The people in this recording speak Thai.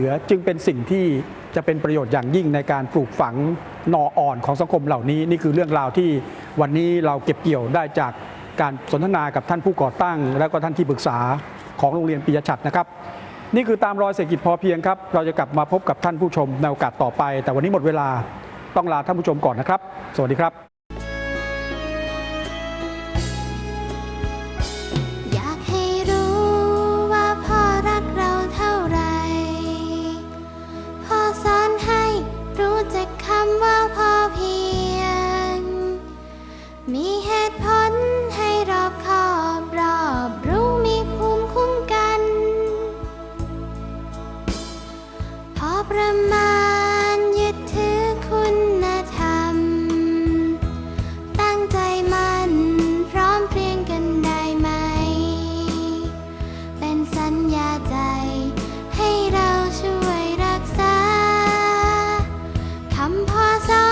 เหลือจึงเป็นสิ่งที่จะเป็นประโยชน์อย่างยิ่งในการปลูกฝังนออ่อนของสังคมเหล่านี้ นี่คือเรื่องราวที่วันนี้เราเก็บเกี่ยวได้จากการสนทนากับท่านผู้ก่อตั้ง และก็ท่านที่ปรึกษาของโรงเรียนปิยชัดนะครับ นี่คือตามรอยเศรษฐกิจพอเพียงครับ เราจะกลับมาพบกับท่านผู้ชมในโอกาสต่อไป แต่วันนี้หมดเวลาต้องลาท่านผู้ชมก่อนนะครับ สวัสดีครับ ตุผลให้รอบคอบรอบรู้มีภูมิคุ้มกัน พอประมาณยึดถือคุณธรรม ตั้งใจมันพร้อมเพรียงกันได้ไหม เป็นสัญญาใจให้เราช่วยรักษาคำพอสอ